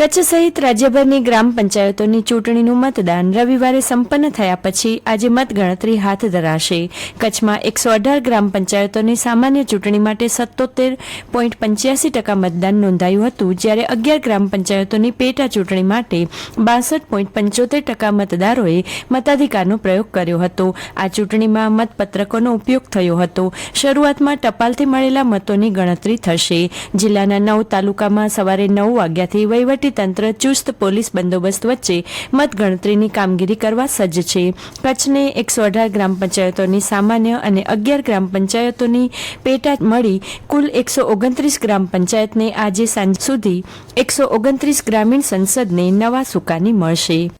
કચ્છ સહિત રાજ્યભરની ગ્રામ પંચાયતોની ચૂંટણીનું મતદાન રવિવારે સંપન્ન થયા પછી આજે મતગણતરી હાથ ધરાશે. કચ્છમાં એકસો અઢાર ગ્રામ પંચાયતોની સામાન્ય ચૂંટણી માટે સત્તોતેર પોઈન્ટ પંચ્યાસી ટકા મતદાન નોંધાયું હતું, જ્યારે અગિયાર ગ્રામ પંચાયતોની પેટા ચૂંટણી માટે બાસઠ પોઈન્ટ પંચોતેર ટકા મતદારોએ મતાધિકારનો પ્રયોગ કર્યો હતો. આ ચૂંટણીમાં મતપત્રકોનો ઉપયોગ થયો હતો. શરૂઆતમાં ટપાલથી મળેલા મતોની ગણતરી થશે. જિલ્લાના નવ તાલુકામાં સવારે નવ વાગ્યાથી વહીવટી તંત્ર ચુસ્ત પોલીસ બંદોબસ્ત વચ્ચે મતગણતરીની કામગીરી કરવા સજ્જ છે. કચ્છને એકસો અઢાર ગ્રામ પંચાયતોની સામાન્ય અને અગિયાર ગ્રામ પંચાયતોની પેટા મળી કુલ એકસો ઓગણત્રીસ ગ્રામ પંચાયતને આજે સાંજ સુધી એકસો ઓગણત્રીસ ગ્રામીણ સંસદને નવા સુકાની મળશે.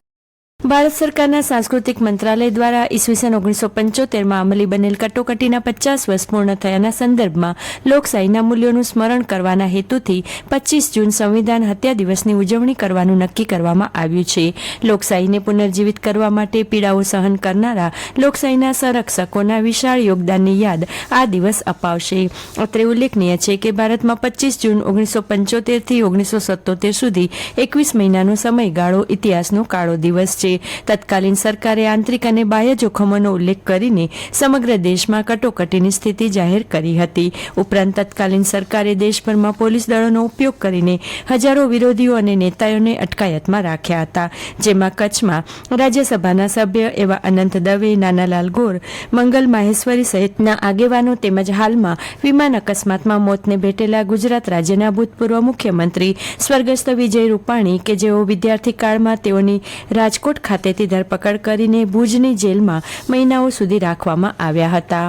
ભારત સરકારના સાંસ્કૃતિક મંત્રાલય દ્વારા ઈસવીસન ઓગણીસો પંચોતેરમાં અમલી બનેલ કટોકટીના પચાસ વર્ષ પૂર્ણ થયાના સંદર્ભમાં લોકશાહીના મૂલ્યોનું સ્મરણ કરવાના હેતુથી પચીસ જૂન સંવિધાન હત્યા દિવસની ઉજવણી કરવાનું નક્કી કરવામાં આવ્યું છે. લોકશાહીને પુનર્જીવિત કરવા માટે પીડાઓ સહન કરનારા લોકશાહીના સંરક્ષકોના વિશાળ યોગદાનની યાદ આ દિવસ અપાવશે. અત્રે ઉલ્લેખનીય છે કે ભારતમાં પચીસ જૂન ઓગણીસો પંચોતેરથી ઓગણીસો સત્તોતેર સુધી એકવીસ મહિનાનો સમયગાળો ઇતિહાસનો કાળો દિવસ છે. તત્કાલીન સરકારે આંતરિક અને બાહ્ય જોખમોનો ઉલ્લેખ કરીને સમગ્ર દેશમાં કટોકટીની સ્થિતિ જાહેર કરી હતી. ઉપરાંત તત્કાલીન સરકારે દેશભરમાં પોલીસ દળોનો ઉપયોગ કરીને હજારો વિરોધીઓ અને નેતાઓને અટકાયતમાં રાખ્યા હતા. જેમાં કચ્છમાં રાજ્યસભાના સભ્ય એવા અનંત દવે, નાનાલાલ ગોર, મંગલ માહેશ્વરી સહિતના આગેવાનો તેમજ હાલમાં વિમાન અકસ્માતમાં મોતને ભેટેલા ગુજરાત રાજ્યના ભૂતપૂર્વ મુખ્યમંત્રી સ્વર્ગસ્થ વિજય રૂપાણી કે જેઓ વિદ્યાર્થી કાળમાં તેઓની રાજકોટ ખાતેથી ધરપકડ કરીને ભુજની જેલમાં મહિનાઓ સુધી રાખવામાં આવ્યા હતા.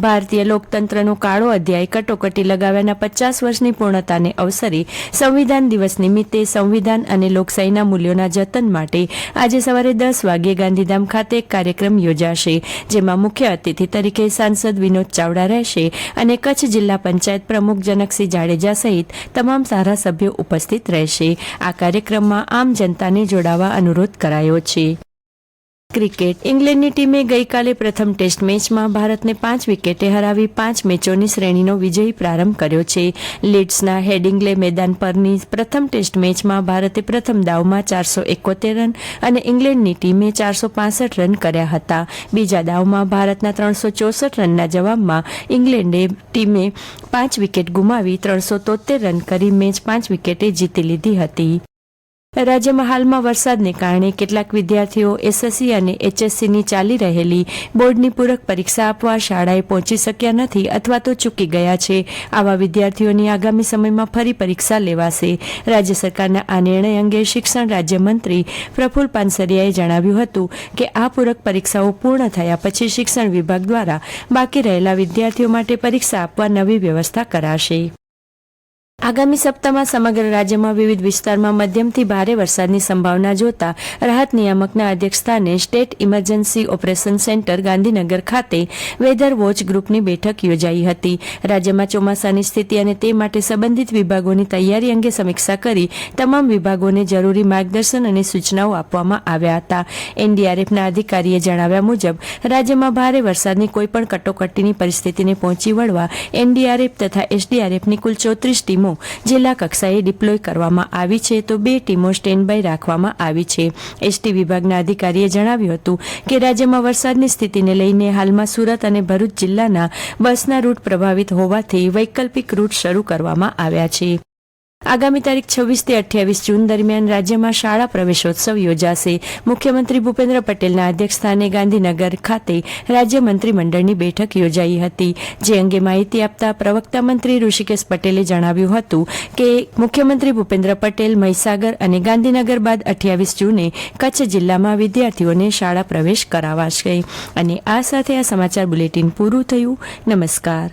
ભારતીય લોકતંત્રનો કાળો અધ્યાય કટોકટી લગાવ્યાના પચાસ વર્ષની પૂર્ણતાને અવસરે સંવિધાન દિવસ નિમિત્તે સંવિધાન અને લોકશાહીના મૂલ્યોના જતન માટે આજે સવારે દસ વાગ્યે ગાંધીધામ ખાતે એક કાર્યક્રમ યોજાશે, જેમાં મુખ્ય અતિથિ તરીકે સાંસદ વિનોદ ચાવડા રહેશે અને કચ્છ જિલ્લા પંચાયત પ્રમુખ જનકસિંહ જાડેજા સહિત તમામ ધારાસભ્યો ઉપસ્થિત રહેશે. આ કાર્યક્રમમાં આમ જનતાને જોડાવા અનુરોધ કરાયો છે. ક્રિકેટ. ઇંગ્લેન્ડની ટીમે ગઈકાલે પ્રથમ ટેસ્ટ મેચમાં ભારતને પાંચ વિકેટે હરાવી પાંચ મેચોની શ્રેણીનો વિજયી પ્રારંભ કર્યો છે. લીડ્સના હેડિંગ્લે મેદાન પરની પ્રથમ ટેસ્ટ મેચમાં ભારતે પ્રથમ દાવમાં ચારસો એકોતેર રન અને ઇંગ્લેન્ડની ટીમે ચારસો પાસઠ રન કર્યા હતા. બીજા દાવમાં ભારતના ત્રણસો ચોસઠ રનના જવાબમાં ઇંગ્લેન્ડે ટીમે પાંચ વિકેટ ગુમાવી ત્રણસો તોતેર રન કરી મેચ પાંચ વિકેટે જીતી લીધી હતી. રાજ્યમાં હાલમાં વરસાદને કારણે કેટલાક વિદ્યાર્થીઓ એસએસસી અને એચએસસીની ચાલી રહેલી બોર્ડની પૂરક પરીક્ષા આપવા શાળાએ પહોંચી શક્યા નથી અથવા તો ચૂકી ગયા છે. આવા વિદ્યાર્થીઓની આગામી સમયમાં ફરી પરીક્ષા લેવાશે. રાજ્ય સરકારના આ નિર્ણય અંગે શિક્ષણ રાજ્યમંત્રી પ્રફુલ પાનસરિયાએ જણાવ્યું હતું કે આ પૂરક પરીક્ષાઓ પૂર્ણ થયા પછી શિક્ષણ વિભાગ દ્વારા બાકી રહેલા વિદ્યાર્થીઓ માટે પરીક્ષા આપવા નવી વ્યવસ્થા કરાશે. આગામી સપ્તાહમાં સમગ્ર રાજ્યમાં વિવિધ વિસ્તારમાં મધ્યમથી ભારે વરસાદની સંભાવના જોતા રાહત નિયામકના અધ્યક્ષસ્થાને state emergency operation centre Gandhinagar ખાતે વેધર વોચ ગ્રુપની બેઠક યોજાઈ હતી. રાજ્યમાં ચોમાસાની સ્થિતિ અને તે માટે સંબંધિત વિભાગોની તૈયારી અંગે સમીક્ષા કરી તમામ વિભાગોને જરૂરી માર્ગદર્શન અને સૂચનાઓ આપવામાં આવ્યા હતા. એનડીઆરએફના અધિકારીએ જણાવ્યા મુજબ, રાજ્યમાં ભારે વરસાદની કોઈપણ કટોકટીની પરિસ્થિતિને પહોંચી વળવા એનડીઆરએફ તથા એસડીઆરએફની કુલ ચોત્રીસ જિલ્લા કક્ષાએ ડિપ્લોય કરવામાં આવી છે તો બે ટીમો સ્ટેન્ડ બાય રાખવામાં આવી છે. એસટી વિભાગના અધિકારીએ જણાવ્યું હતું કે રાજ્યમાં વરસાદની સ્થિતિને લઈને હાલમાં સુરત અને ભરૂચ જિલ્લાના બસના રૂટ પ્રભાવિત હોવાથી વૈકલ્પિક રૂટ શરૂ કરવામાં આવ્યા છે. આગામી તારીખ છવ્વીસથી અઠ્યાવીસ જૂન દરમિયાન રાજ્યમાં શાળા પ્રવેશોત્સવ યોજાશે. મુખ્યમંત્રી ભૂપેન્દ્ર પટેલના અધ્યક્ષસ્થાને ગાંધીનગર ખાતે રાજ્ય મંત્રીમંડળની બેઠક યોજાઈ હતી. જે અંગે માહિતી આપતા પ્રવક્તા મંત્રી ઋષિકેશ પટેલે જણાવ્યું હતું કે, મુખ્યમંત્રી ભૂપેન્દ્ર પટેલ મહીસાગર અને ગાંધીનગર બાદ અઠ્યાવીસ જૂને કચ્છ જિલ્લામાં વિદ્યાર્થીઓને શાળા પ્રવેશ કરાવાશે. અને આ સાથે આ સમાચાર બુલેટિન પૂરું થયું. નમસ્કાર.